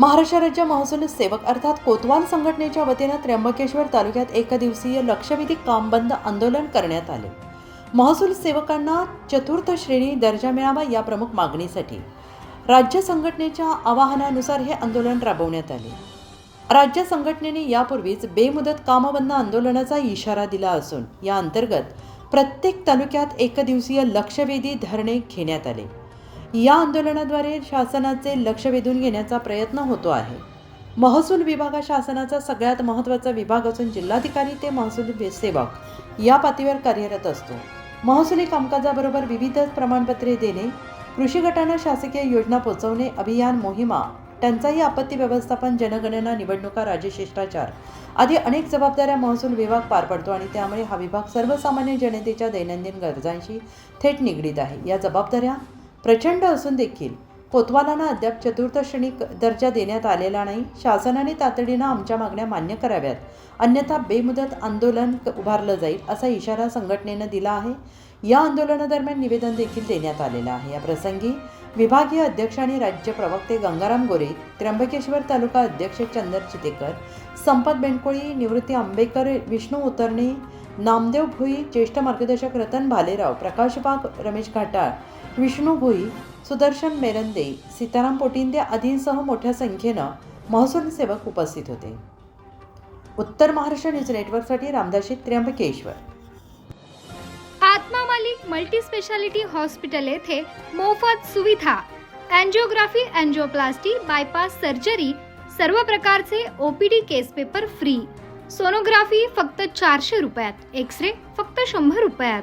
महाराष्ट्र राज्य महसूल सेवक अर्थात कोतवाल संघटनेच्या वतीनं त्र्यंबकेश्वर तालुक्यात एकदिवसीय लक्षवेधी काम बंद आंदोलन करण्यात आले. महसूल सेवकांना चतुर्थ श्रेणी दर्जा मिळावा या प्रमुख मागणीसाठी राज्य संघटनेच्या आवाहनानुसार हे आंदोलन राबवण्यात आले. राज्य संघटनेने यापूर्वीच बेमुदत कामबंद आंदोलनाचा इशारा दिला असून या अंतर्गत प्रत्येक तालुक्यात एकदिवसीय लक्षवेधी धरणे घेण्यात आले. या आंदोलनाद्वारे शासनाचे लक्ष वेधून घेण्याचा प्रयत्न होतो आहे. महसूल विभाग हा शासनाचा सगळ्यात महत्त्वाचा विभाग असून जिल्हाधिकारी ते महसूल सेवक या पातळीवर कार्यरत असतो. महसुली कामकाजाबरोबर विविध प्रमाणपत्रे देणे कृषी गटांना शासकीय योजना पोहोचवणे अभियान मोहिमा टंचाई आपत्ती व्यवस्थापन जनगणना निवडणुका राजशिष्टाचार आदी अनेक जबाबदाऱ्या महसूल विभाग पार पडतो आणि त्यामुळे हा विभाग सर्वसामान्य जनतेच्या दैनंदिन गरजांशी थेट निगडीत आहे. या जबाबदाऱ्या प्रचंड असून देखील कोतवालांना अद्याप चतुर्थ श्रेणी दर्जा देण्यात आलेला नाही. शासनाने तातडीनं आमच्या मागण्या मान्य कराव्यात. अन्यथा बेमुदत आंदोलन क- उभारलं जाईल असा इशारा संघटनेनं दिला आहे. या आंदोलनादरम्यान निवेदन देखील देण्यात आलेलं आहे. या प्रसंगी विभागीय अध्यक्ष आणि राज्य प्रवक्ते गंगाराम गोरे त्र्यंबकेश्वर तालुका अध्यक्ष चंदर चितेकर संपत बेंडकोळी निवृत्ती आंबेकर विष्णू उतरणे नामदेव भुई ज्येष्ठ मार्गदर्शक रतन भालेराव प्रकाश बाग रमेश घाटाळ विष्णू भुई सुदर्शन मेरंदे सीताराम पोटिंदे आदींसह मोठ्या संख्येनं महसूल सेवक उपस्थित होते. उत्तर महाराष्ट्र न्यूज नेटवर्कसाठी रामदाशी Trimbakeshwar. Atma Malik multi speciality hospital येथे मोफत सुविधा अँजिओग्राफी अँजिओप्लास्टी बायपास सर्जरी सर्व प्रकारचे OPD case paper free. Sonography फक्त चारशे रुपयात एक्स रे फक्त शंभर रुपयात.